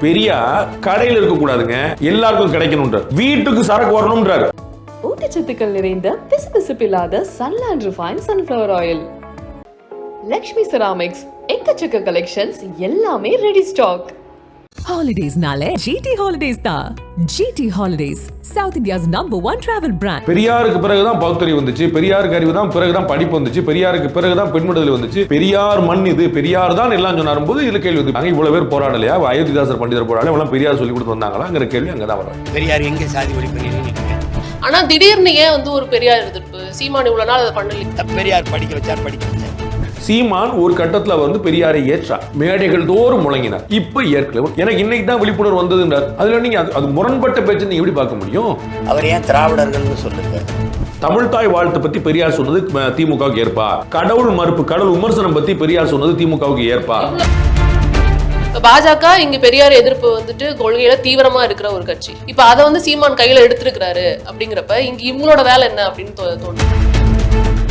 பெரியார் கடையில் இருக்க கூடாதுங்க எல்லாருக்கும் கிடைக்கணும்ன்ற வீட்டுக்கு சரக்கு வரணும்ன்றார். ஊட்டச்சத்துக்கள் நிறைந்த பிசுபிசுப்பில்லாத Sunland refine sunflower oil Lakshmi ceramics எக்கச்சக்க கலெக்ஷன்ஸ் எல்லாமே ready stock Holidays-nale GT Holidays da. GT Holidays, South India's number one travel brand. பெரியாருக்கு பிறகுதான் பகுத்தறிவு வந்துச்சு. பெரியாருக்கு அறிவு தான் பிறகுதான் படிப்பு வந்துச்சு. பெரியாருக்கு பிறகுதான் பெண்விடுதலை வந்துச்சு. பெரியார் மண் இது. பெரியார் தான் எல்லாம் சொன்னாரும் போது இதுல கேள்வி வந்து அங்க இவ்வளவு பேர் போராடலையா? அயோத்திதாசர் பண்டிதர் போராடல இவெல்லாம் பெரியார் சொல்லி கொடுத்து வந்தாங்களாங்கிற கேள்வி அங்கதான் வரும். பெரியார் எங்கே சாதி ஒழிப்பு நிலைநிற்கிறேன் ஆனா திடீர்னு ஏன் வந்து ஒரு பெரியார் எதிர்ப்பு? சீமான் இவ்வளவு நாள் அதை பண்ணல பெரியார் படிக்க வச்சார் படிக்க வச்சார். சீமான் ஒரு கட்டத்துல வந்து பெரியாரை ஏற்றார். மேடைகள் தோறும் முழங்கினார். இப்ப ஏற்கல. எனக்கு இன்னைக்கு தான் விழிப்புணர்வு வந்ததுன்றார். அதுல நீங்க அது- அது முரண்பட்ட பேச்சு நீங்க எப்படி பார்க்க முடியும்? அவர் ஏன் திராவிடர்கள்னு சொல்லுங்க. தமிழ் தாய் வாழ்த்து பத்தி பெரியார் சொன்னது திமுகவுக்கு ஏற்பா கடவுள் மறுப்பு கடவுள் விமர்சனம் பத்தி பெரியார் சொன்னது திமுகவுக்கு ஏற்பா பாஜக இங்க பெரியார் எதிர்ப்பு வந்துட்டு கொள்கையில தீவிரமா இருக்கிற ஒரு கட்சி. இப்ப அதை வந்து சீமான் கையில எடுத்திருக்கிறாரு அப்படிங்கிறப்ப இங்க இவங்களோட வேலை என்ன அப்படின்னு தோணுது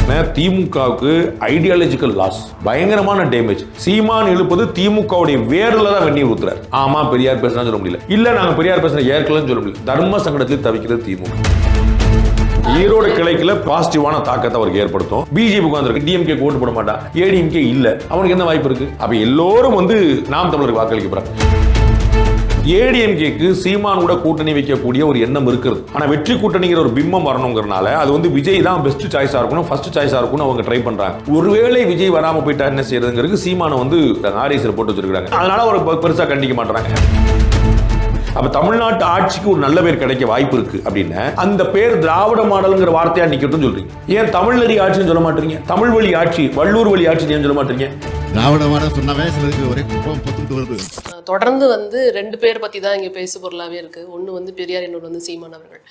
நான் திமுகவுக்கு ஐடியாலஜிக்கல் லாஸ் பயங்கரமான டேமேஜ் சீமான் எழுப்பது திமுகவுடைய வேர்ல தான் வெண்ணி ஊத்துறாரு. ஆமா பெரியார் பேசினா சொல்ல முடியல. இல்ல நாங்க பெரியார் பேசின ஏற்கலன்னு சொல்ல முடியல. தர்ம சங்கடத்தில் தவிக்கிறது திமுக. ஈரோடு கிளைக்குல பாசிட்டிவான தாக்கத்தை அவருக்கு ஏற்படுத்தும். பிஜேபி உட்காந்துருக்கு டிஎம்கே ஓட்டு போட மாட்டான் ஏடிஎம்கே இல்ல. அவனுக்கு என்ன வாய்ப்பு இருக்கு? அப்ப எல்லோரும் வந்து நாம் தமிழருக்கு வாக்களிக்க போறாங்க. ஏடிஎம்கேக்கு சீமான் கூட கூட்டணி வைக்கக்கூடிய ஒரு எண்ணம் இருக்குது. ஆனால் வெற்றி கூட்டணிங்கிற ஒரு பிம்பம் வரணுங்கிறனால அது வந்து விஜய் தான் பெஸ்ட் சாய்ஸாக இருக்கணும் ஃபர்ஸ்ட் சாய்ஸாக இருக்கணும் அவங்க ட்ரை பண்ணுறாங்க ஒருவேளை விஜய் வராமல் போயிட்டா என்ன செய்யறதுங்கிறது சீமானை வந்து ஆர்எஸ்ல போட்டு வச்சிருக்காங்க அதனால அவர் பெ- கண்டிக்க மாட்டுறாங்க அப்ப தமிழ்நாட்டு ஆட்சிக்கு ஒரு நல்ல பேர் கிடைக்க வாய்ப்பு இருக்கு அப்படின்னு அந்த பேர் திராவிட மாடல்ங்கிற வார்த்தையா நிக்கட்டும் சொல்றீங்க. ஏன் தமிழ்நெறி ஆட்சின்னு சொல்ல மாட்டீங்க? தமிழ் வழி ஆட்சி வள்ளூர் வழி ஆட்சி ஏன் சொல்ல மாட்டீங்க? திராவிட மாட சொன்னாவே சிலருக்கு ஒரே குப்பம் பொத்துட்டு வருது. தொடர்ந்து வந்து ரெண்டு பேர் பத்தி தான் இங்க பேசு பொருளாவே இருக்கு. ஒண்ணு வந்து பெரியார் இன்னொன்று வந்து சீமான் அவர்கள்.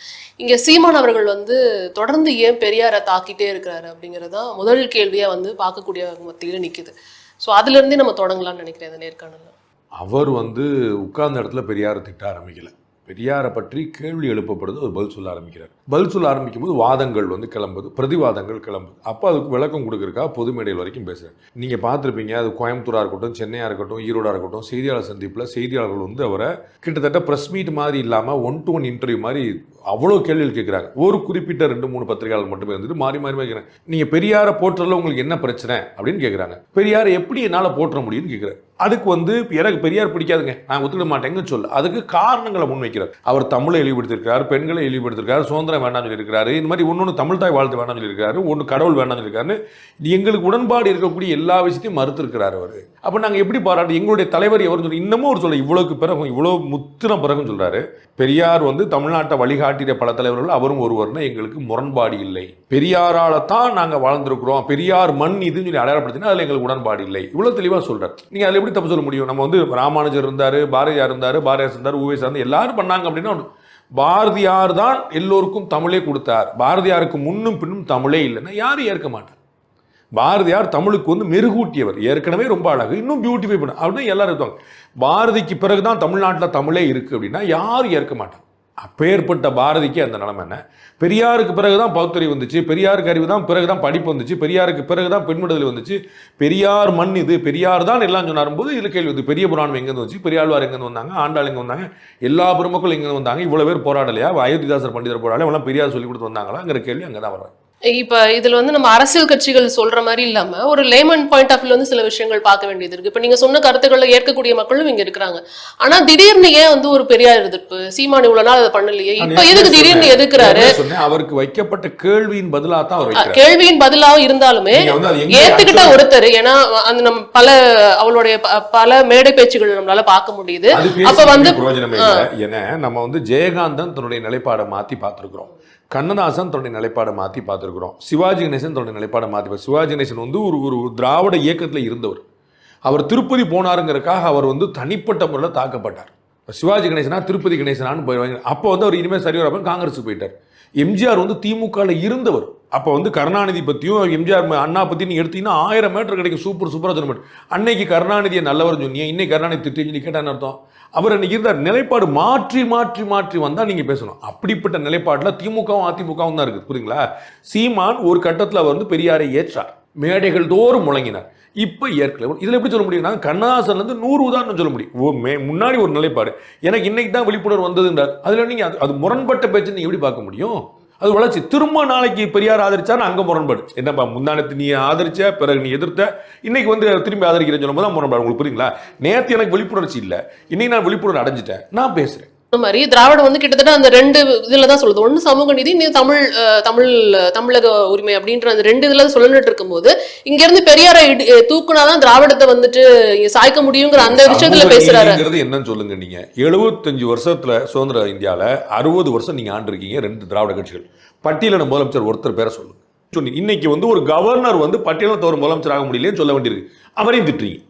இங்க சீமான் அவர்கள் வந்து தொடர்ந்து ஏன் பெரியாரை தாக்கிட்டே இருக்கிறாரு அப்படிங்கறதுதான் முதல் கேள்வியா வந்து பார்க்கக்கூடிய மத்தியில நிக்குது. ஸோ அதுல இருந்தே நம்ம தொடங்கலாம்னு நினைக்கிறேன் இந்த நேர்காணல்ல. அவர் வந்து உட்கார்ந்த இடத்துல பெரியாரை திட்ட ஆரம்பிக்கல. பெரியாரை பற்றி கேள்வி எழுப்பப்படுது அவர் பதில் சொல்ல ஆரம்பிக்கிறார். பதில் சொல்ல ஆரம்பிக்கும் போது வாதங்கள் வந்து கிளம்புது பிரதிவாதங்கள் கிளம்புது. அப்போ அதுக்கு விளக்கம் கொடுக்குறக்கா பொது மேடையில் வரைக்கும் பேசுகிறேன் நீங்கள் பார்த்துருப்பீங்க அது கோயம்புத்தூராக இருக்கட்டும் சென்னையாக இருக்கட்டும் ஈரோடாக இருக்கட்டும் செய்தியாளர் சந்திப்பில் செய்தியாளர்கள் வந்து அவரை கிட்டத்தட்ட ப்ரெஸ் மீட் மாதிரி இல்லாமல் ஒன் டு ஒன் இன்டர்வியூ மாதிரி அவ்வளோ கேள்விகள் கேட்குறாங்க. ஒரு குறிப்பிட்ட ரெண்டு மூணு பத்திரிகையாளர் மட்டுமே இருந்துட்டு மாறி மாறி கேட்குறாங்க. நீங்கள் பெரியாரை போற்றுறதுல உங்களுக்கு என்ன பிரச்சனை அப்படின்னு கேட்குறாங்க. பெரியாரை எப்படி என்னால் போற்ற முடியும்னு கேட்குறாரு. அதுக்கு வந்து எனக்கு பெரியார் பிடிக்காதுங்க. நான் ஒத்துக்க மாட்டேங்கன்னு சொல்ல. அதுக்கு காரணங்களை முன்வைக்கிறார். அவர் தமிழை இழிவுபடுத்திருக்காரு பெண்களை இழிவுபடுத்திருக்காரு சுதந்திரம் வேண்டாம்னு சொல்லியிருக்காரு இந்த மாதிரி ஒன்று ஒன்று தமிழ் தாய் வாழ்த்து வேண்டாம்னு சொல்லியிருக்காரு ஒன்று கடவுள் வேண்டாம் சொல்லியிருக்காரு எங்களுக்கு உடன்பாடு இருக்கக்கூடிய எல்லா விஷயத்தையும் மறுத்திருக்கிறார் அவர். அப்போ நாங்கள் எப்படி பாராட்டு எங்களுடைய தலைவர் எவர் சொல்லி இன்னமும் ஒரு சொல்ல இவ்வளோக்கு பிறகும் இவ்வளோ முத்தின பிறகும் சொல்கிறாரு பெரியார் வந்து தமிழ்நாட்டை காட்டிய பல தலைவர்கள் அவரும் ஒருவர்னு எங்களுக்கு முரண்பாடு இல்லை. பெரியாரால தான் நாங்கள் வாழ்ந்திருக்கிறோம். பெரியார் மண் இதுன்னு சொல்லி அடையாளப்படுத்தினா அதில் எங்களுக்கு உடன்பாடு இல்லை. இவ்வளோ தெளிவாக சொல்கிறார் நீங்கள் அதில் எப்படி தப்பு சொல்ல முடியும்? நம்ம வந்து ராமானுஜர் இருந்தார் பாரதியார் இருந்தார் பாரதியார் இருந்தார் ஊவேஸ் இருந்தார் எல்லாரும் பண்ணாங்க அப்படின்னா பாரதியார் தான் எல்லோருக்கும் தமிழே கொடுத்தார். பாரதியாருக்கு முன்னும் பின்னும் தமிழே இல்லைன்னா யாரும் ஏற்க மாட்டார். பாரதியார் தமிழுக்கு வந்து மெருகூட்டியவர். ஏற்கனவே ரொம்ப அழகு. இன்னும் பியூட்டிஃபை பண்ண அப்படின்னு எல்லாரும் இருப்பாங்க. பாரதிக்கு பிறகுதான் தமிழ்நாட்டில் தமிழே இருக்கு அப்படின்னா யாரும் ஏற்க மாட்டாங்க அப்பேற்பட்ட பாரதிக்கு அந்த நிலைமை என்ன? பெரியாருக்கு பிறகு தான் பௌத்தறிவு வந்துச்சு பெரியாருக்கு அறிவு தான் பிறகு தான் படிப்பு வந்துச்சு பெரியாருக்கு பிறகுதான் பெண் விடுதலை வந்துச்சு. பெரியார் மண் இது பெரியார் தான் எல்லாம் சொன்னாரும் போது இதில் கேள்வி வந்து பெரிய புராணம் எங்கேருந்து வந்துச்சு? பெரியாழ்வார் எங்கேருந்து வந்தாங்க? ஆண்டாள் எங்கே வந்தாங்க? எல்லா பெருமக்களும் எங்கேருந்து வந்தாங்க? இவ்வளோ பேர் போராடலையா? அயோத்திதாசர் பண்டிதர் போராடலையா அவெல்லாம் பெரியார் சொல்லி கொடுத்து வந்தாங்களாங்கிற கேள்வி அங்கே தான் வர்றேன் இப்ப இதுல வந்து நம்ம அரசியல் கட்சிகள் சொல்ற மாதிரி இல்லாம ஒரு லேமன் பாயிண்ட் ஆஃப் வந்து சில விஷயங்கள் பார்க்க வேண்டியது இருக்கு. இப்ப நீங்க சொன்ன கருத்துக்களை ஏற்கக்கூடிய மக்களும் இங்க இருக்கிறாங்க. ஆனா திடீர்னு ஏன் வந்து ஒரு பெரியார் எதிர்ப்பு? சீமான் இவ்வளவு நாள் அதை பண்ணலையே. இப்ப எதுக்கு திடீர்னு. எதுக்குறாரு அவருக்கு வைக்கப்பட்ட கேள்வியின் பதிலா தான் கேள்வியின் பதிலாக இருந்தாலுமே ஏத்துக்கிட்ட ஒருத்தர். ஏன்னா அந்த நம்ம பல அவளுடைய பல மேடை பேச்சுகள் நம்மளால பார்க்க முடியுது. அப்ப வந்து ஏன்னா நம்ம வந்து ஜெயகாந்தன் தன்னுடைய நிலைப்பாடை மாத்தி பார்த்திருக்கிறோம். கண்ணதாசன் தன்னுடைய நிலைப்பாடை மாற்றி பார்த்துருக்குறோம். சிவாஜி கணேசன் தன்னுடைய நிலைப்பாடை மாற்றி பார்த்து- சிவாஜி கணேசன் வந்து ஒரு ஒரு திராவிட இயக்கத்தில் இருந்தவர். அவர் திருப்பதி போனாருங்கிறதுக்காக அவர் வந்து தனிப்பட்ட முறையில் தாக்கப்பட்டார். சிவாஜி கணேசனா திருப்பதி கணேசனான்னு போயிருவாங்க. அப்போ வந்து அவர் இனிமேல் சரி வரப்ப காங்கிரஸுக்கு போயிட்டார். எம்ஜிஆர் வந்து திமுகவில் இருந்தவர். அப்போ வந்து கருணாநிதி பற்றியும் எம்ஜிஆர் ம- அண்ணா பற்றி நீ எடுத்தீங்கன்னா ஆயிரம் மீட்டர் கிடைக்கும். சூப்பர் சூப்பராக சொல்ல மாட்டேன். அன்னைக்கு கருணாநிதியை நல்லவர் சொன்னீங்க. இன்னைக்கு கருணாநிதி திட்டி கேட்டான்னு அர்த்தம். அவர் அன்னைக்கு இருந்தார். நிலைப்பாடு மாற்றி மாற்றி மாற்றி வந்தால் நீங்கள் பேசணும். அப்படிப்பட்ட நிலைப்பாட்டில் திமுகவும் அதிமுகவும் தான் இருக்குது. புரியுங்களா சீமான் ஒரு கட்டத்தில் அவர் வந்து பெரியாரை ஏற்றார். மேடைகள் தோறும் முழங்கினார். இப்போ ஏற்கனவே இதில் எப்படி சொல்ல முடியும் நான் கண்ணதாசன்ல நூறு உதாரணம் சொல்ல முடியும். ஓ, மே- முன்னாடி ஒரு நிலைப்பாடு. எனக்கு இன்னைக்கு தான் விழிப்புணர்வு வந்ததுன்றார். அதில் நீங்கள் அது அது முரண்பட்ட பேச்சு நீங்கள் எப்படி பார்க்க முடியும்? அது வளர்ச்சி. திரும்ப நாளைக்கு பெரியார் ஆதரிச்சான்னு அங்கே முரண்பாடு. என்னப்பா முந்தானத்து நீ ஆதரிச்ச பிறகு நீ எதிர்த்த? இன்னைக்கு வந்து திரும்பி ஆதரிக்கிறேன்னு சொல்லும்போது தான் முரண்பாடு. உங்களுக்கு புரியுங்களா? நேற்று எனக்கு விழிப்புணர்ச்சி இல்லை. இன்னைக்கு நான் விழிப்புணர்வு அடைஞ்சிட்டேன். நான் பேசுகிறேன் இந்த மாதிரி திராவிடம் வந்து கிட்டத்தட்ட அந்த ரெண்டு இதுல தான் சொல்லுது. ஒண்ணு சமூக நீதி இன்னும் தமிழ் தமிழ் தமிழக உரிமை அப்படின்ற அந்த ரெண்டு இதுல சொல்லிட்டு இருக்கும்போது இங்க இருந்து பெரியாரை தூக்குனாதான் திராவிடத்தை வந்துட்டு சாய்க்க முடியுங்கிற அந்த விஷயத்துல பேசுறாரு. என்னன்னு சொல்லுங்க நீங்க. எழுபத்தஞ்சு வருஷத்துல சுதந்திர இந்தியால அறுபது வருஷம் நீங்க ஆண்டிருக்கீங்க ரெண்டு திராவிட கட்சிகள். பட்டியலின முதலமைச்சர் ஒருத்தர் பேரை சொல்லுங்க. சொன்னீங்க இன்னைக்கு வந்து ஒரு கவர்னர் வந்து பட்டியலில் ஒரு முதலமைச்சர் ஆக முடியலன்னு சொல்ல வேண்டியிருக்கு. அவரையும் திட்டுறீங்க.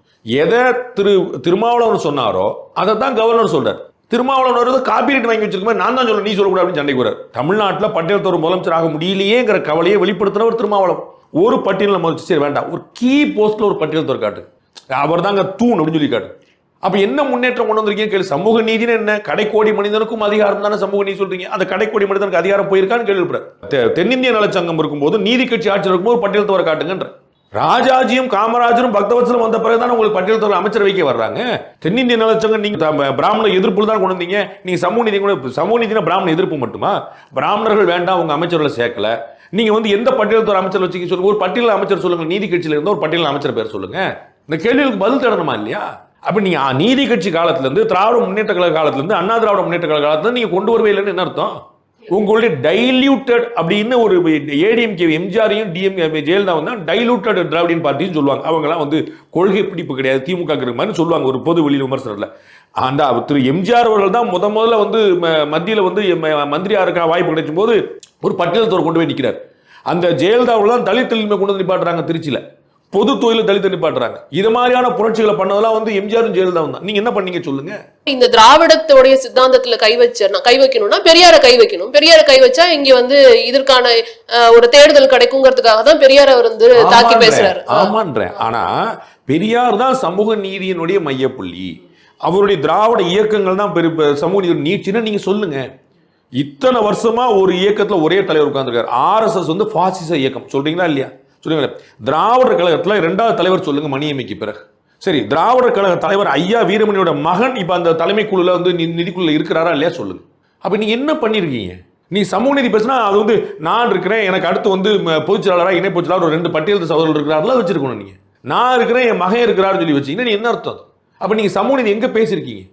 எதை திரு திருமாவளவன் சொன்னாரோ அதை தான் கவர்னர் சொல்றார். திருமாவளவன் வந்து காப்பீட்டு வாங்கி வச்சிருக்கோம் நான் தான் சொல்ல நீ சொல்லக்கூடாது அப்படின்னு சண்டைக்கு வர்றார் தமிழ்நாட்டில் பட்டியல் ஒரு முதலமைச்சர் ஆக முடியலையேங்கிற கவலையை வெளிப்படுத்தினவர் திருமாவளவன். ஒரு பட்டியலில் முதலமைச்சர் சரி வேண்டாம். ஒரு கீ போஸ்ட்டில் ஒரு பட்டியல் காட்டு. அவர் தாங்க தூண் அப்படின்னு சொல்லி காட்டு. அப்போ என்ன முன்னேற்றம் கொண்டு வந்திருக்கீங்க கேள்வி சமூக நீதினு என்ன? கடைக்கோடி மனிதனுக்கும் அதிகாரம் தானே சமூக நீதி சொல்றீங்க. அந்த கடைக்கோடி மனிதனுக்கு அதிகாரம் போயிருக்கான்னு கேள்வி தென்னிந்திய நலச்சங்கம் இருக்கும்போது நீதி கட்சி ஆட்சியில் இருக்கும்போது பட்டியல் தோற காட்டுங்கன்ற. ராஜாஜியும் காமராஜரும் பக்தவத்சலம் வந்த பிறகு தான் உங்களுக்கு பட்டியல் தோற அமைச்சர் வைக்க வர்றாங்க? தென்னிந்திய நலச்சங்கம் நீங்க த- பிராமண எதிர்ப்பு தான் கொண்டு வந்தீங்க. நீங்க சமூக நீதி கூட சமூக நீதினா பிராமண எதிர்ப்பு மட்டுமா? பிராமணர்கள் வேண்டாம் உங்க அமைச்சர்களை சேர்க்கல. நீங்க வந்து எந்த பட்டியல் துறை அமைச்சர் வச்சுக்க சொல்லுங்க. ஒரு பட்டியல் அமைச்சர் சொல்லுங்க நீதி கட்சியில இருந்த ஒரு பட்டியல் அமைச்சர் பேர் சொல்லுங்க. இந்த கேள்விகளுக்கு பதில் தேடணுமா இல்லையா? அப்ப நீங்க நீதி கட்சி காலத்துல இருந்து திராவிட முன்னேற்ற கழக காலத்துல இருந்து அண்ணா திராவிட முன்னேற்ற கழக காலத்துல நீங்க கொண்டு வரவே இல்லைன்னு என்ன அர்த்தம்? உங்களுடைய டைல்யூட்டட் அப்படின்னு ஒரு ஏடிஎம்கே எம்ஜிஆரையும் டிஎம்கே ஜெயலலிதா வந்து டைலூட்டட் திராவிடன் பார்ட்டின்னு சொல்லுவாங்க. அவங்களாம் வந்து கொள்கை பிடிப்பு கிடையாது திமுக மாதிரி சொல்லுவாங்க ஒரு பொது வெளியில் விமர்சனத்தில் அந்த திரு எம்ஜிஆர் அவர்கள் தான் முத முதல்ல வந்து ம- வந்து ம- இருக்க வாய்ப்பு கிடைக்கும் போது ஒரு பட்டியல் கொண்டு போய் நிற்கிறார் அந்த ஜெயலலிதா அவர்கள் தான் தலித் கொண்டு வந்து நிப்பாட்டுறாங்க திருச்சியில். பொது தொழில தலித் நிப்பாட்டுறாங்க இது மாதிரியான புரட்சிகளை பண்ணதெல்லாம் வந்து எம்ஜிஆரும் ஜெயலலிதாவும் தான். நீங்க என்ன பண்ணீங்க சொல்லுங்க? இந்த திராவிடத்தோடைய சித்தாந்தத்துல கை வச்ச கை வைக்கணும்னா பெரியார கை வைக்கணும். பெரியார கை வச்சா இங்க வந்து இதற்கான ஒரு தேடுதல் கிடைக்குங்கிறதுக்காக தான் பெரியார் அவர் வந்து தாக்கி பேசுறாரு. ஆமான்றேன். ஆனா பெரியார் தான் சமூக நீதியினுடைய மையப்புள்ளி. அவருடைய திராவிட இயக்கங்கள் தான் பெரு சமூக நீதி நீட்சின்னு நீங்க சொல்லுங்க. இத்தனை வருஷமா ஒரு இயக்கத்துல ஒரே தலைவர் உட்கார்ந்துருக்காரு. ஆர்எஸ்எஸ் வந்து பாசிச இயக்கம். சொல்றீங்களா இல்லையா? சொல்லுங்களேன். திராவிடர் கழகத்தில் இரண்டாவது தலைவர் சொல்லுங்க மணியமைக்கு பிறகு. சரி திராவிடர் கழக தலைவர் ஐயா வீரமணியோட மகன் இப்போ அந்த தலைமை குழுல வந்து நி- இருக்கிறாரா இல்லையா சொல்லுங்க. அப்போ நீங்க என்ன பண்ணியிருக்கீங்க நீ சமூக நீதி பேசுனா அது வந்து நான் இருக்கிறேன் எனக்கு அடுத்து வந்து பொதுச்செயலாளராக இணை பொதுச்செயலாளர் ஒரு ரெண்டு பட்டியல் சகோதரர்கள் இருக்கிறாரெல்லாம் வச்சிருக்கணும் நீங்க. நான் இருக்கிறேன் என் மகன் இருக்கிறாருன்னு சொல்லி வச்சீங்கன்னா நீ என்ன அர்த்தம்? அப்போ நீங்கள் நீங்க சமூக நீதி எங்கே பேசியிருக்கீங்க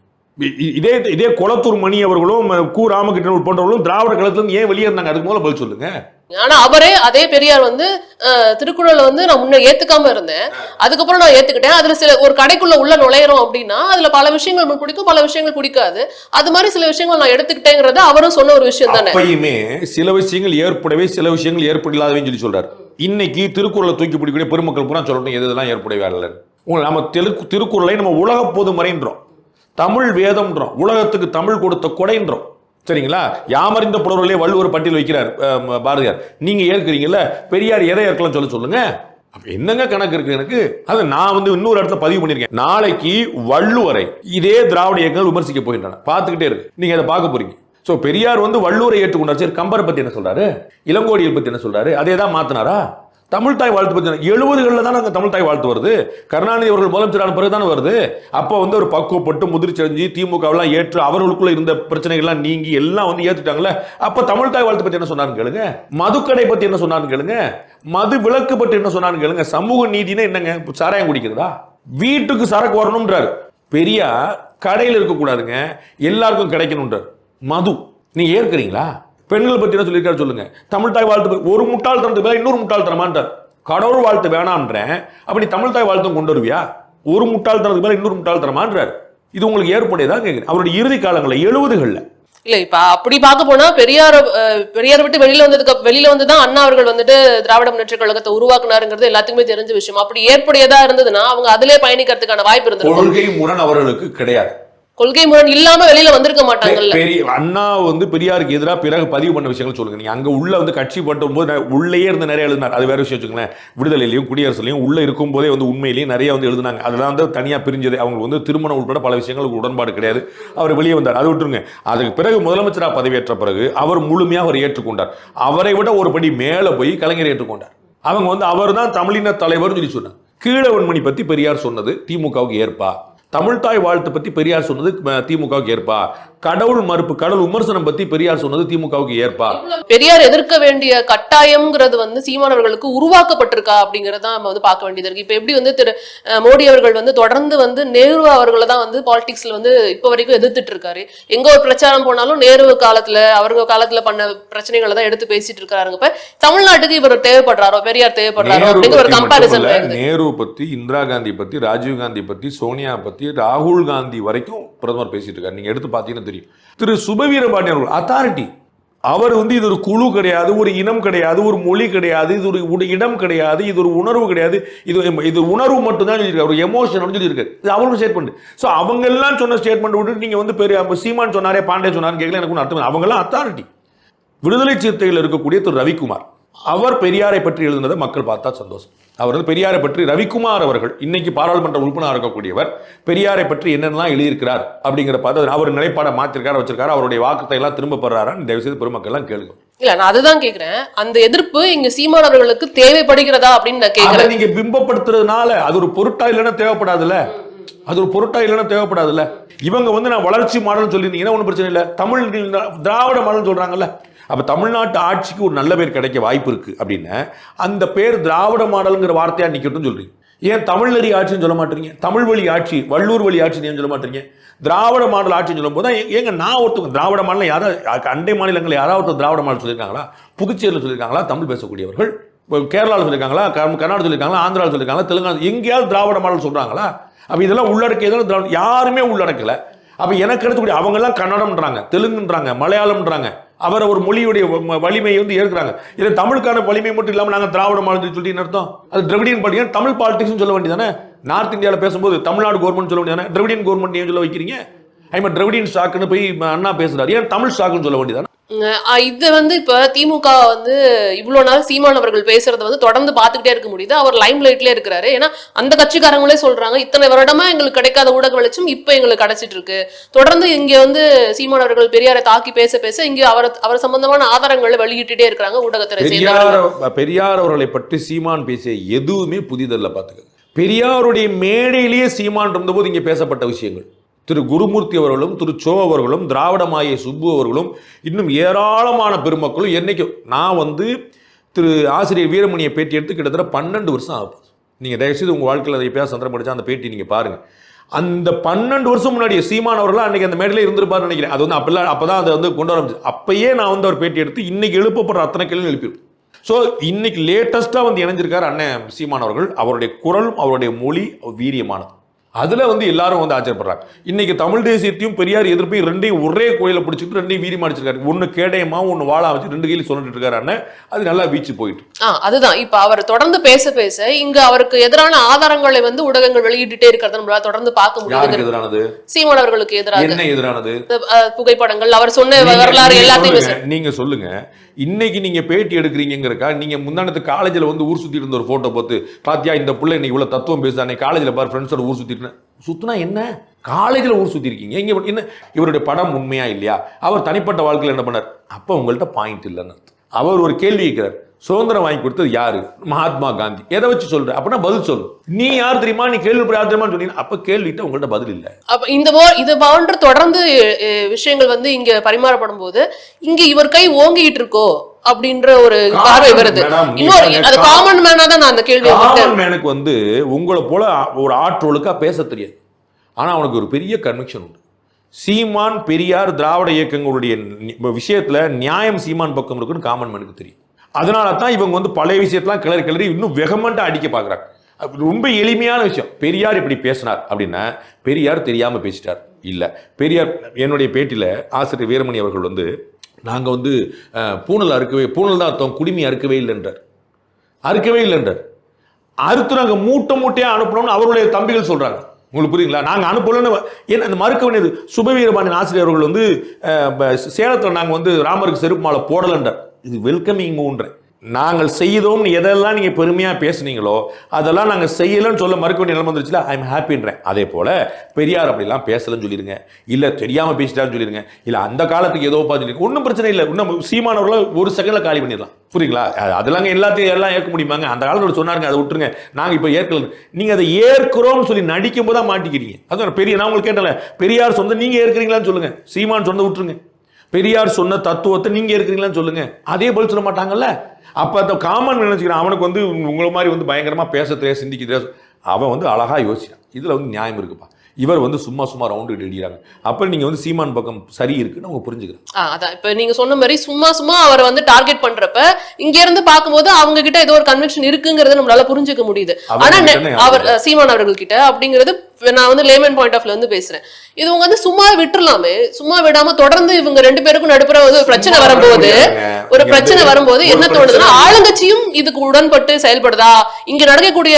இதே இதே குளத்தூர் மணி அவர்களும் கு. ராமகிருஷ்ணன் போன்றவர்களும் திராவிட கழகத்துலேருந்து ஏன் வெளியே இருந்தாங்க அதுக்கு முதல்ல பதில் சொல்லுங்க. ஆனா அவரே அதே பெரியார் வந்து அஹ், திருக்குறளை வந்து நான் முன்ன ஏத்துக்காம இருந்தேன். அதுக்கப்புறம் நான் ஏத்துக்கிட்டேன். அதுல சில ஒரு கடைக்குள்ள உள்ள நுழையிறோம் அப்படின்னா அதுல பல விஷயங்கள் நமக்கு பிடிக்கும் பல விஷயங்கள் பிடிக்காது. அது மாதிரி சில விஷயங்கள் நான் எடுத்துக்கிட்டேங்கிறது அவரும் சொன்ன ஒரு விஷயம் தானே? அப்பயுமே சில விஷயங்கள் ஏற்படவே சில விஷயங்கள் ஏற்படலாதவே சொல்லி சொல்றாரு. இன்னைக்கு திருக்குறளை தூக்கி பிடிக்கக்கூடிய பெருமக்கள் பூரா சொல்லணும் எது ஏற்படவே இல்லை உங்களை நம்ம தெலு திருக்குறளை நம்ம உலக பொதுமறைன்றோம் தமிழ் வேதம்ன்றோம். உலகத்துக்கு தமிழ் கொடுத்த கொடைன்றோம். சரிங்களா? யாமறிந்த புலவர்களே வள்ளுவர் பட்டியல் வைக்கிறார் பாரதியார். நீங்க ஏற்கிறீங்கல்ல பெரியார் எதை ஏற்கலாம் சொல்ல சொல்லுங்க. என்னங்க கணக்கு இருக்கு எனக்கு? அது நான் வந்து இன்னொரு இடத்துல பதிவு பண்ணிருக்கேன் நாளைக்கு வள்ளுவரை இதே திராவிட இயக்கங்கள் விமர்சிக்க போகின்றன பார்த்துக்கிட்டே இருக்கு. நீங்க அதை பார்க்க போறீங்க. ஸோ பெரியார் வந்து வள்ளுவரை ஏற்றுக்கொண்டார். சரி கம்பரை பத்தி என்ன சொல்றாரு? இளங்கோடியை பத்தி என்ன சொல்றாரு? அதே தான் மாத்தினாரா? தமிழ் தாய் வாழ்த்து பத்தி எழுபதுகளில் தான் நாங்கள் தமிழ் தாய் வாழ்த்து வருது. கருணாநிதி அவர்கள் முதலமைச்சரான பிறகு தானே வருது. அப்போ வந்து ஒரு பக்குவப்பட்டு முதிர்ச்சடைஞ்சு திமுகவெல்லாம் ஏற்று அவர்களுக்குள்ள இருந்த பிரச்சனைகள்லாம் நீங்கி எல்லாம் வந்து ஏற்றுட்டாங்களே அப்போ தமிழ் தாய் வாழ்த்து பற்றி என்ன சொன்னார்னு கேளுங்க. மதுக்கடை பற்றி என்ன சொன்னான்னு கேளுங்க. மது விளக்கு பற்றி என்ன சொன்னாருன்னு கேளுங்க. சமூக நீதினா என்னங்க? சாராயம் குடிக்கிறதா? வீட்டுக்கு சரக்கு வரணும்ன்றாரு. பெரியா கடையில் இருக்கக்கூடாதுங்க. எல்லாருக்கும் கிடைக்கணுன்றார் மது. நீ ஏற்கிறீங்களா? பெண்கள் பத்தி என்ன சொல்லியிருக்காரு சொல்லுங்க. தமிழ் தாய் வாழ்த்து ஒரு முட்டாள் தரத்துக்கு பதிலா இன்னொரு முட்டாள் தரமான்றார். கடவுள் வாழ்த்து வேணான்றேன். அப்படி தமிழ் தாய் வாழ்த்தும் கொண்டு வருவியா? ஒரு முட்டாள் தரத்துக்கு மேல இன்னொரு முட்டாள் தரமான்றார். இது உங்களுக்கு ஏற்புடையதா கேட்குறேன் அவருடைய இறுதி காலங்களில் எழுபதுகளில். இல்ல இப்ப அப்படி பார்க்க போனா பெரியார் பெரியார் விட்டு வெளியில வந்ததுக்கு வெளியில வந்துதான் அண்ணா அவர்கள் வந்துட்டு திராவிட முன்னேற்ற கழகத்தை உருவாக்குனாருங்கிறது எல்லாத்துக்குமே தெரிஞ்ச விஷயம். அப்படி ஏற்புடையதா இருந்ததுன்னா அவங்க அதிலே பயணிக்கிறதுக்கான வாய்ப்பு இருந்திருக்கும். கொள்கை முரண் அவர்களுக்கு கிடையாது. கொள்கை முரண் இல்லாம வெளியில வந்திருக்க மாட்டாங்கல்ல. பெரிய அண்ணா வந்து பெரியாருக்கு எதிராக பிறகு பதிவு பண்ண விஷயங்கள் சொல்லுங்க. நீங்க அங்க உள்ள வந்து கட்சி பட்டும் போது உள்ளேயே இருந்து நிறைய எழுதினார். அது வேற விஷயம் வச்சுக்கோங்களேன். விடுதலையிலையும் குடியரசுலையும் உள்ள இருக்கும் போதே வந்து உண்மையிலேயே நிறைய வந்து எழுதினாங்க. அதெல்லாம் வந்து தனியா பிரிஞ்சது. அவங்க வந்து திருமணம் உட்பட பல விஷயங்களுக்கு உடன்பாடு கிடையாது. அவர் வெளியே வந்தார். அது விட்டுருங்க. அதுக்கு பிறகு முதலமைச்சராக பதவியேற்ற பிறகு அவர் முழுமையாக அவர் ஏற்றுக்கொண்டார். அவரை விட ஒரு படி மேலே போய் கலைஞர் ஏற்றுக்கொண்டார். அவங்க வந்து அவர் தான் தமிழின தலைவர்னு சொல்லி சொன்னார் கீழவன்மணி பத்தி பெரியார் சொன்னது திமுகவுக்கு ஏற்பா. தமிழ்தாய் வாழ்த்து பத்தி பெரியார் சொன்னது திமுக திமுகவுக்கு ஏற்பா. கடவுள் மறுப்பு கடவுள் விமர்சனம் பத்தி பெரியார் சொன்னது திமுகவுக்கு ஏற்பா. பெரியார் எதிர்க்க வேண்டிய கட்டாயம்ங்கிறது வந்து சீமானவர்களுக்கு உருவாக்கப்பட்டிருக்கா அப்படிங்கறத நம்ம வந்து பார்க்க வேண்டியது இருக்கு. இப்ப எப்படி வந்து திரு மோடி அவர்கள் வந்து தொடர்ந்து வந்து நேரு அவர்களை தான் வந்து பாலிடிக்ஸ்ல வந்து இப்ப வரைக்கும் எதிர்த்துட்டு இருக்காரு. எங்க ஒரு பிரச்சாரம் போனாலும் நேரு காலத்துல அவங்க காலத்துல பண்ண பிரச்சனைகளை தான் எடுத்து பேசிட்டு இருக்காருங்க. இப்ப தமிழ்நாட்டுக்கு இவர் தேவைப்படுறாரோ பெரியார் தேவைப்படுறாரோ அப்படிங்கிற ஒரு கம்பாரிசன் நேரு பத்தி இந்திரா காந்தி பத்தி ராஜீவ் காந்தி பத்தி சோனியா பத்தி ராகுல் காந்தி வரைக்கும் பிரதமர் பேசிட்டு இருக்காரு. நீங்க எடுத்து பாத்தீங்கன்னா தெரியும். திரு சுபவீரபாண்டியன் அவர்கள் அத்தாரிட்டி அவர் வந்து இது ஒரு குழு கிடையாது ஒரு இனம் கிடையாது ஒரு மொழி கிடையாது இது ஒரு இடம் கிடையாது இது ஒரு உணர்வு கிடையாது இது இது உணர்வு மட்டும்தான் சொல்லியிருக்காரு ஒரு எமோஷன் சொல்லியிருக்காரு. இது அவரும் ஸ்டேட்மெண்ட் ஸோ அவங்க எல்லாம் சொன்ன ஸ்டேட்மெண்ட் விட்டு நீங்க வந்து பெரிய சீமான் சொன்னாரே பாண்டே சொன்னார்னு கேட்கல எனக்கு அர்த்தம் அவங்கெல்லாம் அவங்க அத்தாரிட்டி விடுதலை சிறுத்தைகள் இருக்கக்கூடிய திரு ரவிக்குமார். அவர் பெரியாரை பற்றி எழுதுனதை மக்கள் பார்த்தா சந்தோஷம். அவர் வந்து பெரியாரை பற்றி ரவிக்குமார் அவர்கள் இன்னைக்கு பாராளுமன்ற உறுப்பினராக இருக்கக்கூடியவர் பெரியாரை பற்றி என்னென்னலாம் எழுதியிருக்கிறார் அப்படிங்கிற பார்த்து அவர் நிலைப்பாடை மாற்றிருக்காரு வச்சிருக்காரு அவருடைய வாக்குத்தை எல்லாம் திரும்ப பெறாரான்னு தயவு செய்து பெருமக்கள் எல்லாம் கேளுங்க. இல்ல நான் அதுதான் கேக்குறேன். அந்த எதிர்ப்பு இங்க சீமானவர்களுக்கு தேவைப்படுகிறதா அப்படின்னு நான் கேக்குறேன். நீங்க பிம்பப்படுத்துறதுனால அது ஒரு பொருட்டா இல்லைன்னா தேவைப்படாதுல்ல? அது ஒரு பொருட்டா இல்லைன்னா தேவைப்படாதுல்ல? இவங்க வந்து நான் வளர்ச்சி மாடல் சொல்லியிருந்தீங்கன்னா ஒன்றும் பிரச்சனை இல்லை. தமிழ் திராவிட மாடல் சொல்றாங்கல்ல? அப்போ தமிழ்நாட்டு ஆட்சிக்கு ஒரு நல்ல பேர் கிடைக்க வாய்ப்பு இருக்குது அப்படின்னு அந்த பேர் திராவிட மாடலுங்கிற வார்த்தையாக நிற்கட்டும் சொல்கிறீங்க ஏன் தமிழ்நெறி ஆட்சின்னு சொல்ல மாட்டீங்க? தமிழ் வழி ஆட்சி வள்ளூர் வழி ஆட்சின்னு ஏன் சொல்ல மாட்டீங்க? திராவிட மாடல் ஆட்சின்னு சொல்லும்போது தான் ஏங்க நான் ஒருத்தவங்க திராவிட மாநிலம் யாராவது அண்டை மாநிலங்கள் யாராவது ஒருத்தர் திராவிட மாடல் சொல்லியிருக்காங்களா? புதுச்சேரியில் சொல்லியிருக்காங்களா? தமிழ் பேசக்கூடியவர்கள்? இப்போ கேரளாவில் சொல்லியிருக்காங்களா? கர்நாடகா சொல்லியிருக்காங்களா? ஆந்திராவில் சொல்லியிருக்காங்களா? தெலுங்கானா எங்கேயாவது திராவிட மாடல் சொல்கிறாங்களா அப்போ இதெல்லாம் உள்ளடக்கியதால் திராவிட யாருமே உள்ளடக்கல. அப்போ எனக்கு எடுத்துக்கூடிய அவங்கெல்லாம் கன்னடம்ன்றாங்க தெலுங்குன்றாங்க மலையாளம்ன்றாங்க. அவரை ஒரு மொழியுடைய வலிமை வலிமையை வந்து ஏற்கிறாங்க. இது தமிழுக்கான வலிமை மட்டும் இல்லாம நாங்க திராவிட மாநிலத்தில் சொல்லி அர்த்தம்? அது திராவிடியன் பாட்டிங்க தமிழ் பாலிடிக்ஸ் சொல்ல வேண்டியதானே? நார்த் இந்தியாவில் பேசும்போது தமிழ்நாடு கவர்மெண்ட் சொல்ல வேண்டியதானே? திராவிடியன் கவர்மெண்ட் ஏன் சொல்ல வைக்கிறீங்க? ஐ மீன் திராவிடியன் ஸ்டாக்குன்னு போய் அண்ணா பேசுறாரு. ஏன் தமிழ் ஸ்டாக்குன்னு சொல்ல வேண்டியதானே? இது வந்து இப்ப திமுக வந்து இவ்வளவு நாள் சீமான் அவர்கள் பேசுறத வந்து தொடர்ந்து பார்த்துக்கிட்டே இருக்க முடியுது. அவர் லைம் லைட்ல இருக்கிறாரு. ஏன்னா அந்த கட்சிக்காரங்களே சொல்றாங்க இத்தனை வருடமா எங்களுக்கு கிடைக்காத ஊடக வெளிச்சம் இப்ப எங்களுக்கு கிடைச்சிட்டு இருக்கு. தொடர்ந்து இங்க வந்து சீமான் அவர்கள் பெரியாரை தாக்கி பேச பேச இங்க அவர் அவர் சம்பந்தமான ஆதாரங்களை வெளியிட்டுட்டே இருக்கிறாங்க ஊடகத்துறை பெரியார் அவர்களை பற்றி சீமான் பேசிய எதுவுமே புதிதல்ல பார்த்துக்க பெரியாருடைய மேடையிலேயே சீமான் இருந்தபோது இங்கே பேசப்பட்ட விஷயங்கள். திரு குருமூர்த்தி அவர்களும் திரு சோ அவர்களும் திராவிடமாய சுப்பு அவர்களும் இன்னும் ஏராளமான பெருமக்களும் என்னைக்கும் நான் வந்து திரு ஆசிரியர் வீரமணியை பேட்டி எடுத்து கிட்டத்தட்ட பன்னெண்டு வருஷம் ஆகும். நீங்கள் தயவுசெய்து உங்கள் வாழ்க்கையில் அதை எப்பயாவது சந்திரம் படிச்சா அந்த பேட்டி நீங்கள் பாருங்கள் அந்த பன்னெண்டு வருஷம் முன்னாடி சீமான் அவர்கள் அன்றைக்கி அந்த மேடையில் இருந்திருப்பாருன்னு நினைக்கிறேன். அது வந்து அப்பெல்லாம் அப்பதான் அதை வந்து கொண்டு வர அப்பயே நான் வந்து அவர் பேட்டி எடுத்து இன்றைக்கி எழுப்பப்படுற அத்தனை கேள்வி எழுப்பிடும் ஸோ இன்னைக்கு லேட்டஸ்ட்டாக வந்து இணைஞ்சிருக்காரு அண்ணன் சீமான் அவர்கள். அவருடைய குரலும் அவருடைய மொழி வீரியமானது. அதில் வந்து எல்லாரும் வந்து ஆச்சரியப்படுறாங்க. இன்னைக்கு தமிழ் தேசியத்தையும் பெரியார் எதிர்ப்பையும் ரெண்டையும் ஒரே கோயில பிடிச்சிட்டு ரெண்டையும் வீரியமா அடிச்சிருக்காரு ஒன்று கேடயமா ஒன்று வாழா வச்சு ரெண்டு கையில சொல்லிட்டு இருக்காரு அது நல்லா வீச்சு போயிட்டு. ஆ அதுதான். இப்ப அவர் தொடர்ந்து பேச பேச இங்க அவருக்கு எதிரான ஆதாரங்களை வந்து ஊடகங்கள் வெளியிட்டுட்டே இருக்கிறத நம்மளால தொடர்ந்து பார்க்க முடியுது. எதிரானது? சீமான் அவர்களுக்கு எதிராக. என்ன எதிரானது? புகைப்படங்கள். அவர் சொன்ன வரலாறு எல்லாத்தையும் நீங்க சொல்லுங்க. இன்னைக்கு நீங்கள் பேட்டி எடுக்கிறீங்கிறக்கா நீங்கள் முந்தானத்து காலேஜில் வந்து ஊர் சுற்றிட்டு இருந்த ஒரு ஃபோட்டோ பார்த்து பாத்தியா இந்த பிள்ளை இன்னைக்கு இவ்வளோ தத்துவம் பேசுறானே காலேஜில் பாரு ஃப்ரெண்ட்ஸோட ஊர் சுத்திட்டு சுற்றினா என்ன? காலேஜில் ஊர் சுற்றிருக்கீங்க இங்கே என்ன? இவருடைய படம் உண்மையா இல்லையா? அவர் தனிப்பட்ட வாழ்க்கையில் என்ன பண்ணார்? அப்போ உங்கள்கிட்ட பாயிண்ட் இல்லைன்னு அவர் ஒரு கேள்வி கேட்கிறார். சுதந்திரம் வாங்கி கொடுத்தது யாரு? மகாத்மா காந்தி. எதை வச்சு சொல்ற? அப்படின்னா பதில் சொல்லு. நீ யார் தெரியுமா? நீ கேள்வி யார் தெரியுமான்னு சொன்னீங்கன்னா அப்ப கேள்விட்ட உங்கள்ட்ட பதில் இல்லை. அப்ப இந்த போ- இது போன்ற தொடர்ந்து விஷயங்கள் வந்து இங்க பரிமாறப்படும் போது இங்க இவர் கை ஓங்கிட்டு இருக்கோ? அப்படின்ற ஒரு பார்வை வருது. இன்னொரு அது காமன் மேனா தான் நான் அந்த கேள்வி காமன் மேனுக்கு வந்து உங்களை போல ஒரு ஆற்றொழுக்கா பேச தெரியாது. ஆனா அவனுக்கு ஒரு பெரிய கன்விக்ஷன் உண்டு. சீமான் பெரியார் திராவிட இயக்கங்களுடைய விஷயத்துல நியாயம் சீமான் பக்கம் இருக்குன்னு காமன் மேனுக்கு தெரியும். அதனால தான் இவங்க வந்து பழைய விஷயத்தெல்லாம் கிளறி கிளறி இன்னும் வெகமெண்டா அடிக்க பார்க்குறாங்க. ரொம்ப எளிமையான விஷயம். பெரியார் இப்படி பேசினார் அப்படின்னா பெரியார் தெரியாமல் பேசிட்டார். இல்லை. பெரியார் என்னுடைய பேட்டியில் ஆசிரியர் வீரமணி அவர்கள் வந்து நாங்கள் வந்து பூனல் அறுக்கவே பூனல் தான் அர்த்தம். குடிமி அறுக்கவே இல்லைன்றார். அறுக்கவே இல்லைன்றார். அறுத்து நாங்கள் மூட்டை மூட்டையாக அனுப்பணும்னு அவருடைய தம்பிகள் சொல்கிறாங்க உங்களுக்கு புரியுங்களா? நாங்கள் அனுப்பலன்னு ஏன்னா அந்த மறுக்க வேண்டியது சுபவீரபாண்டியன் ஆசிரியர் அவர்கள் வந்து சேலத்தில் நாங்கள் வந்து ராமருக்கு செருப்பு மாலை போடலைன்றார். இது வெல்கமிங் மூன்றேன் நாங்கள் செய்தோம்னு எதெல்லாம் நீங்கள் பெருமையாக பேசுனீங்களோ அதெல்லாம் நாங்கள் செய்யலைன்னு சொல்ல மறுக்க வேண்டிய நிலைமை வந்துருச்சுல ஐ எம் ஹாப்பின்றேன் அதே போல் பெரியார் அப்படிலாம் பேசலன்னு சொல்லிடுங்க இல்லை தெரியாமல் பேசிட்டான்னு சொல்லிடுங்க இல்லை அந்த காலத்துக்கு ஏதோ பார்த்துட்டு ஒன்றும் பிரச்சனை இல்லை. இன்னும் சீமானவர்களை ஒரு செகண்டில் காலி பண்ணிடலாம். புரியுங்களா அது- அதெல்லாம் எல்லாத்தையும் எல்லாம் ஏற்க முடியுமாங்க? அந்த காலத்தில் சொன்னாருங்க அதை விட்டுருங்க. நாங்கள் இப்போ ஏற்கல நீங்கள் அதை ஏற்கிறோம்னு சொல்லி நடிக்கும் போது தான் மாட்டிக்கிறீங்க. அதான் பெரிய நான் உங்களுக்கு கேட்டல பெரியார் சொந்த நீங்கள் ஏற்கிறீங்களான்னு சொல்லுங்கள் சீமான் சொந்த விட்டுருங்க. பெரியார் சொன்ன தத்துவத்தை நீங்க இருக்கிறீங்களான்னு சொல்லுங்க. அதே பதில் சொல்ல மாட்டாங்கல்ல? அப்ப அந்த காமன் நினைச்சுக்கிறான்? அவனுக்கு வந்து உங்களை மாதிரி வந்து பயங்கரமா பேச தெரியாது சிந்திக்க தெரியாது அவன் வந்து அழகா யோசிக்கிறான். இதுல வந்து நியாயம் இருக்குப்பா. இவர் வந்து சும்மா சும்மா ரவுண்டு அடிக்கிறாங்க அப்ப நீங்க வந்து சீமான் பக்கம் சரி இருக்குன்னு அவங்க புரிஞ்சுக்கிறேன் ஆ, அதான். இப்ப நீங்க சொன்ன மாதிரி சும்மா சும்மா அவரை வந்து டார்கெட் பண்றப்ப இங்க இருந்து பார்க்கும்போது அவங்க கிட்ட ஏதோ ஒரு கன்வென்ஷன் இருக்குங்கிறத நம்மளால புரிஞ்சுக்க முடியுது. ஆனா அவர் சீமான் அவர்கள் கிட்ட அப்படிங்கிறது நான் வந்து லேமன் பாயிண்ட் ஆஃப்ல இருந்து பேசுறேன். இது வந்து சும்மா விட்டுறலாமே. சும்மா விடாம தொடர்ந்து இவங்க ரெண்டு பேருக்கும் நடுப்புற ஒரு பிரச்சனை வரும்போது. ஒரு பிரச்சனை வரும்போது என்ன தோணுதுன்னா ஆளுங்கட்சியும் இதுக்கு உடன்பட்டு செயல்படுதா? இங்க நடக்கக்கூடிய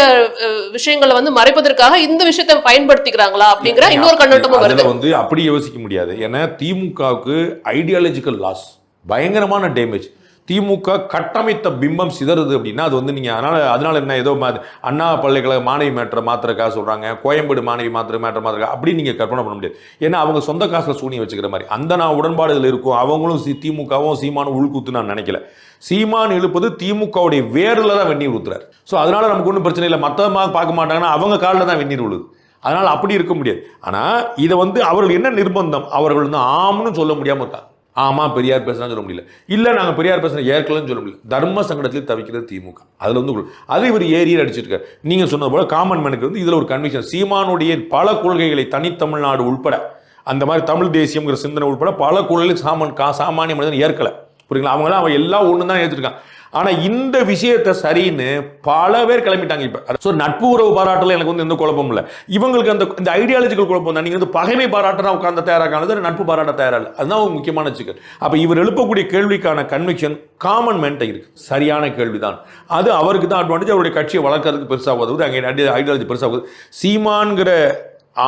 விஷயங்களை வந்து மறைப்பதற்காக இந்த விஷயத்தை பயன்படுத்திக்கிறாங்களா அப்படிங்கிற இன்னொரு கண்ணோட்டமும் வருது. வந்து அப்படி யோசிக்க முடியாது. ஏன்னா திமுகவுக்கு ஐடியாலஜிக்கல் லாஸ் பயங்கரமான டேமேஜ் திமுக கட்டமைத்த பிம்பம் சிதறுது அப்படின்னா அது வந்து நீங்கள் அதனால் அதனால் என்ன ஏதோ மா- அண்ணா பல்கலைக்கழக மாணவி மேட்டரை மாத்திரக்கா சொல்கிறாங்க கோயம்பேடு மாணவி மாத்திர மேட்டர் மாத்திரக்கா அப்படின்னு நீங்கள் கற்பனை பண்ண முடியாது. ஏன்னா அவங்க சொந்த காசில் சூனியம் வச்சுக்கிற மாதிரி. அந்த நான் உடன்பாடுகள் இருக்கும். அவங்களும் சி- திமுகவும் சீமானும் உள்கூத்து நான் நினைக்கல. சீமான் எழுப்பது திமுகவுடைய வேரில் தான் வெந்நீர் ஊற்றுறாரு ஸோ அதனால் நமக்கு ஒன்றும் பிரச்சனை இல்லை. மற்றமாக பார்க்க மாட்டாங்கன்னா அவங்க காலில் தான் வெந்நீர் விழுது. அதனால் அப்படி இருக்க முடியாது. ஆனால் இதை வந்து அவர்கள் என்ன நிர்பந்தம்? அவர்கள் வந்து ஆம்னு சொல்ல முடியாமல் இருக்காங்க. ஆமாம் பெரியார் பேசுறான்னு சொல்ல முடியல. இல்லை நாங்கள் பெரியார் பேசுகிற ஏற்கலன்னு சொல்ல முடியல. தர்ம சங்கடத்தில் தவிக்கிறது திமுக. அதில் வந்து ஒரு- அது இவர் ஏரியர் அடிச்சிருக்காரு. நீங்கள் சொன்னது போல காமன் மேனுக்கு வந்து இதில் ஒரு கன்விக்ஷன் சீமானுடைய பல கொள்கைகளை தனித்தமிழ்நாடு உட்பட அந்த மாதிரி தமிழ் தேசியம்ங்கிற சிந்தனை உட்பட பல கொள்கைகளை சாமான் கா சாமானிய மனிதன் ஏற்கலை. புரியுங்களா? அவங்களாம் அவன் எல்லாம் ஒன்று தான் ஏற்றிருக்கான் ஆனால் இந்த விஷயத்தை சரின்னு பல பேர் கிளம்பிட்டாங்க இப்போ. ஸோ நட்பு உறவு பாராட்டில் எனக்கு வந்து எந்த குழப்பமும் இல்லை. இவங்களுக்கு அந்த இந்த ஐடியாலஜிக்கல் குழப்பம் தான். நீங்கள் வந்து பகைமை பாராட்டுறா உட்கார்ந்த தயாராகானது நட்பு பாராட்ட தயாராக இல்லை? அதுதான் ஒரு முக்கியமான சிக்கல் அப்போ இவர் எழுப்பக்கூடிய கேள்விக்கான கன்விக்ஷன் காமன் மேன்ட்ட இருக்கு. சரியான கேள்விதான். அது அவருக்கு தான் அட்வான்டேஜ் அவருடைய கட்சியை வளர்க்கறதுக்கு பெருசாக உதவுது. அங்கே ஐடியாலஜி பெருசாக உதவுது. சீமான்கிற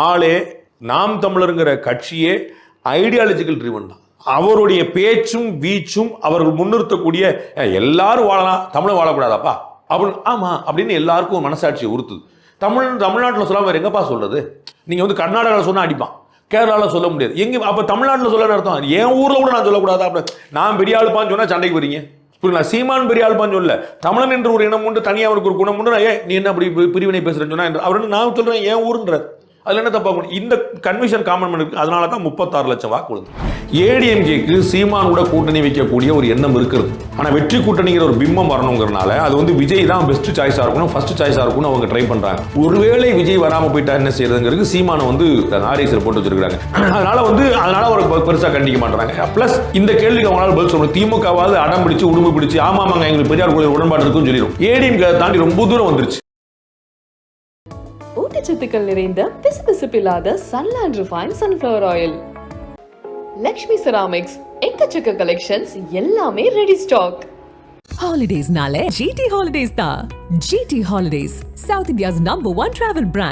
ஆளே நாம் தமிழருங்கிற கட்சியே ஐடியாலஜிக்கல் ட்ரிவன் தான். அவருடைய பேச்சும் வீச்சும் அவர்கள் முன்னிறுத்தக்கூடிய எல்லாரும் வாழலாம். தமிழ் வாழக்கூடாதாப்பா? அப்படின்னு ஆமா அப்படின்னு எல்லாருக்கும் மனசாட்சி மனசாட்சியை உறுத்துது. தமிழ் தமிழ்நாட்டில் சொல்லாமல் எங்கப்பா சொல்றது? நீங்கள் வந்து கர்நாடகாவில் சொன்னால் அடிப்பான். கேரளாவில் சொல்ல முடியாது. எங்கே அப்போ தமிழ்நாட்டில் சொல்ல அர்த்தம்? என் ஊரில் கூட நான் சொல்லக்கூடாது? அப்படின்னு நான் பெரிய ஆளுப்பான்னு சொன்னால் சண்டைக்கு வரீங்க. புரியுங்களா சீமான் பெரிய ஆளுப்பான்னு சொல்ல தமிழன் என்று ஒரு இனம் உண்டு தனியாக அவருக்கு ஒரு குணம் உண்டு நான் ஏன் நீ என்ன அப்படி பிரிவினை பேசுகிறேன்னு சொன்னால் அவர் நான் சொல்கிறேன் என் ஊருன்றார். அதில் என்ன தப்பாக பண்ணி இந்த கன்விஷன் காமன் இருக்கு அதனால தான் முப்பத்தாறு லட்சம் வாக்கு விழுந்து. ஏடிஎம்கேக்கு சீமான் கூட கூட்டணி வைக்கக்கூடிய ஒரு எண்ணம் இருக்கிறது. ஆனால் வெற்றி கூட்டணிங்கிற ஒரு பிம்பம் வரணுங்கிறனால அது வந்து விஜய் தான் பெஸ்ட் சாய்ஸாக இருக்கணும் ஃபர்ஸ்ட் சாய்ஸாக இருக்கணும் அவங்க ட்ரை பண்ணுறாங்க ஒருவேளை விஜய் வராமல் போயிட்டா என்ன செய்யறதுங்கிறது சீமானை வந்து நாரேசர் போட்டு வச்சிருக்காங்க அதனால வந்து அதனால அவர் பெருசாக கண்டிக்க மாட்டாங்க ப்ளஸ் இந்த கேள்விக்கு அவங்களால பதில் சொல்லணும் திமுகவாவது அடம் பிடிச்சு உடும்பு பிடிச்சு ஆமாமாங்க எங்களுக்கு பெரியார் கோயில் உடன்பாடு இருக்குன்னு சொல்லிடும் ஏடிஎம்கே தாண்டி ரொம்ப தூரம் வந்துருச்சு. ஊட்டச்சத்துக்கள் நிறைந்த பிசுபிசுப்பில்லாத Sunland refine sunflower oil Lakshmi ceramics எக்கச்சக்க கலெக்ஷன்ஸ் எல்லாமே ரெடி ஸ்டாக் ஹாலிடேஸ்னால ஜிடி ஹாலிடேஸ் தான். GT holidays south India's number one travel brand.